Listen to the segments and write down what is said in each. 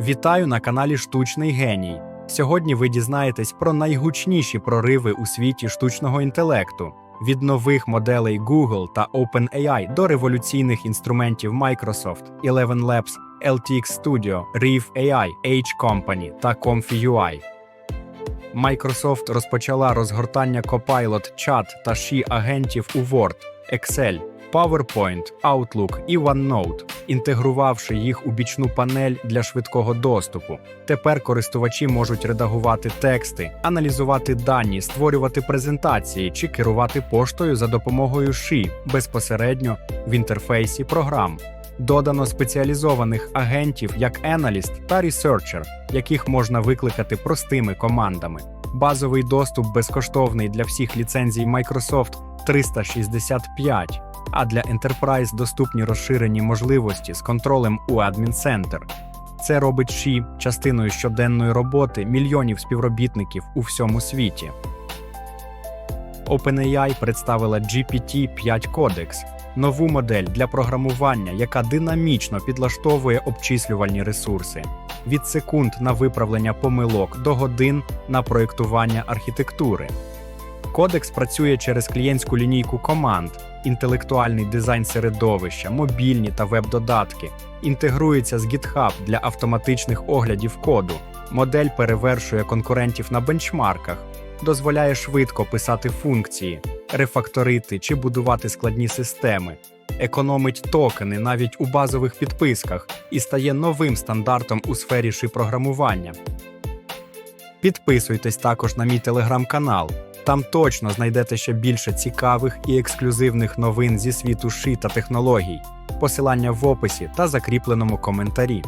Вітаю на каналі Штучний Геній. Сьогодні ви дізнаєтесь про найгучніші прориви у світі штучного інтелекту від нових моделей Google та OpenAI до революційних інструментів Microsoft, Eleven Labs, LTX Studio, Reef AI, H Company та Comfy.ui. Microsoft розпочала розгортання Copilot, Chat та She агентів у Word, Excel, PowerPoint, Outlook і OneNote, інтегрувавши їх у бічну панель для швидкого доступу. Тепер користувачі можуть редагувати тексти, аналізувати дані, створювати презентації чи керувати поштою за допомогою She безпосередньо в інтерфейсі програм. Додано спеціалізованих агентів як Analyst та Researcher, яких можна викликати простими командами. Базовий доступ безкоштовний для всіх ліцензій Microsoft 365, а для Enterprise доступні розширені можливості з контролем у Admin Center. Це робить Ші частиною щоденної роботи мільйонів співробітників у всьому світі. OpenAI представила GPT-5 Codex – нову модель для програмування, яка динамічно підлаштовує обчислювальні ресурси від секунд на виправлення помилок до годин на проєктування архітектури. Кодекс працює через клієнтську лінійку команд, інтелектуальний дизайн середовища, мобільні та веб-додатки, інтегрується з GitHub для автоматичних оглядів коду. Модель перевершує конкурентів на бенчмарках, дозволяє швидко писати функції, рефакторити чи будувати складні системи, економить токени навіть у базових підписках і стає новим стандартом у сфері ши-програмування. Підписуйтесь також на мій телеграм-канал. Там точно знайдете ще більше цікавих і ексклюзивних новин зі світу ши та технологій. Посилання в описі та закріпленому коментарі.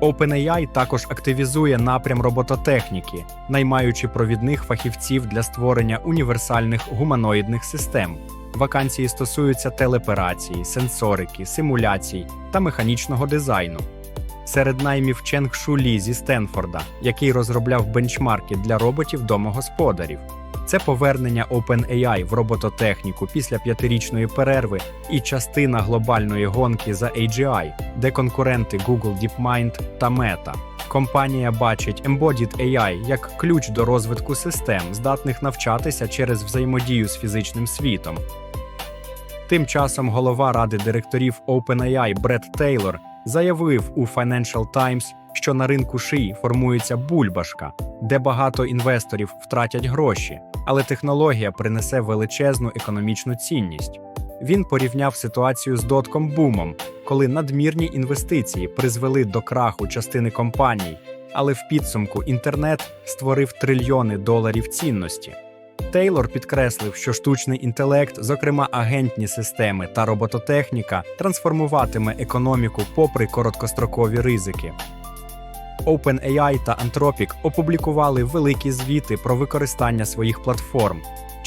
OpenAI також активізує напрям робототехніки, наймаючи провідних фахівців для створення універсальних гуманоїдних систем. Вакансії стосуються телеоперації, сенсорики, симуляцій та механічного дизайну. Серед наймів Ченг Шулі зі Стенфорда, який розробляв бенчмарки для роботів домогосподарів. Це повернення OpenAI в робототехніку після п'ятирічної перерви і частина глобальної гонки за AGI, де конкуренти Google DeepMind та Meta. Компанія бачить Embodied AI як ключ до розвитку систем, здатних навчатися через взаємодію з фізичним світом. Тим часом голова ради директорів OpenAI Бред Тейлор заявив у Financial Times, що на ринку шиї формується бульбашка, де багато інвесторів втратять гроші, але технологія принесе величезну економічну цінність. Він порівняв ситуацію з дотком бумом, коли надмірні інвестиції призвели до краху частини компаній, але в підсумку інтернет створив трильйони доларів цінності. Тейлор підкреслив, що штучний інтелект, зокрема агентні системи та робототехніка, трансформуватиме економіку попри короткострокові ризики. OpenAI та Anthropic опублікували великі звіти про використання своїх платформ.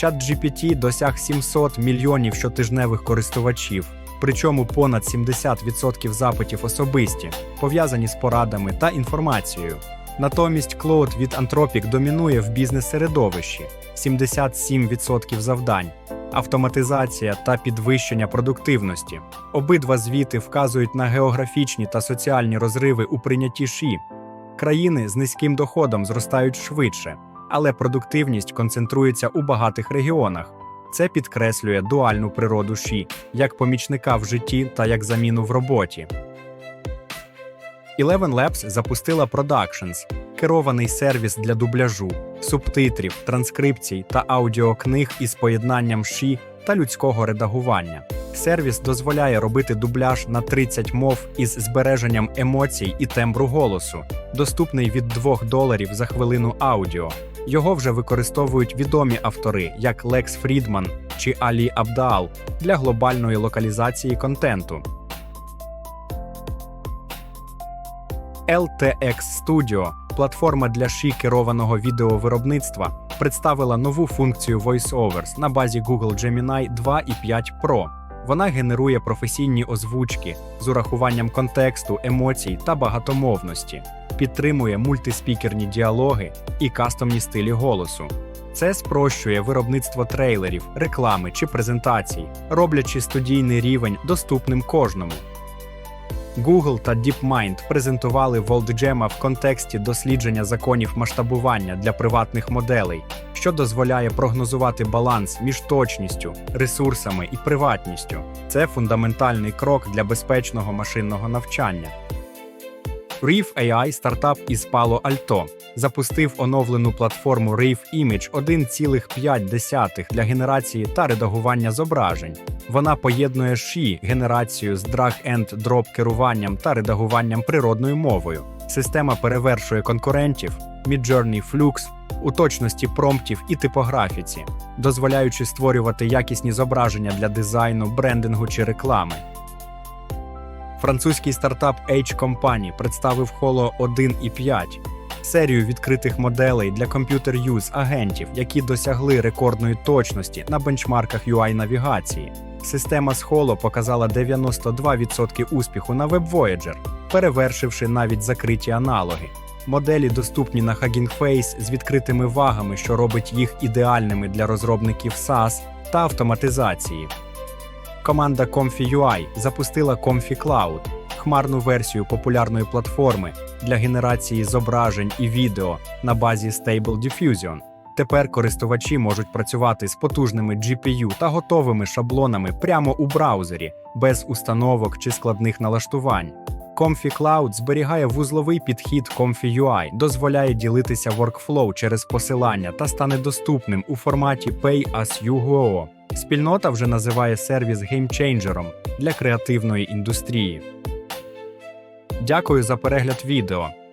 ChatGPT досяг 700 мільйонів щотижневих користувачів, причому понад 70% запитів особисті, пов'язані з порадами та інформацією. Натомість Claude від Anthropic домінує в бізнес-середовищі 77% завдань, автоматизація та підвищення продуктивності. Обидва звіти вказують на географічні та соціальні розриви у прийнятті ШІ. Країни з низьким доходом зростають швидше, але продуктивність концентрується у багатих регіонах. Це підкреслює дуальну природу ШІ як помічника в житті та як заміну в роботі. Eleven Labs запустила Productions – керований сервіс для дубляжу, субтитрів, транскрипцій та аудіокниг із поєднанням ші та людського редагування. Сервіс дозволяє робити дубляж на 30 мов із збереженням емоцій і тембру голосу, доступний від 2 доларів за хвилину аудіо. Його вже використовують відомі автори, як Лекс Фрідман чи Алі Абдаал для глобальної локалізації контенту. LTX Studio, платформа для ші керованого відеовиробництва, представила нову функцію VoiceOvers на базі Google Gemini 2 і 5 Pro. Вона генерує професійні озвучки з урахуванням контексту, емоцій та багатомовності, підтримує мультиспікерні діалоги і кастомні стилі голосу. Це спрощує виробництво трейлерів, реклами чи презентацій, роблячи студійний рівень доступним кожному. Google та DeepMind презентували WorldGem в контексті дослідження законів масштабування для приватних моделей, що дозволяє прогнозувати баланс між точністю, ресурсами і приватністю. Це фундаментальний крок для безпечного машинного навчання. Reef AI, стартап із Palo Alto, запустив оновлену платформу Reef Image 1,5 для генерації та редагування зображень. Вона поєднує ші генерацію з drag-and-drop керуванням та редагуванням природною мовою. Система перевершує конкурентів Midjourney Flux у точності промптів і типографіці, дозволяючи створювати якісні зображення для дизайну, брендингу чи реклами. Французький стартап H Company представив Holo 1.5 серію відкритих моделей для комп'ютер юз агентів, які досягли рекордної точності на бенчмарках UI навігації. Система Holo показала 92% успіху на Web перевершивши навіть закриті аналоги. Моделі доступні на Hugging Face з відкритими вагами, що робить їх ідеальними для розробників SaaS та автоматизації. Команда Comfy.ui запустила Comfy Cloud – хмарну версію популярної платформи для генерації зображень і відео на базі Stable Diffusion. Тепер користувачі можуть працювати з потужними GPU та готовими шаблонами прямо у браузері, без установок чи складних налаштувань. Comfy Cloud зберігає вузловий підхід Comfy.ui, дозволяє ділитися workflow через посилання та стане доступним у форматі Pay as you go. Спільнота вже називає сервіс геймчейнджером для креативної індустрії. Дякую за перегляд відео.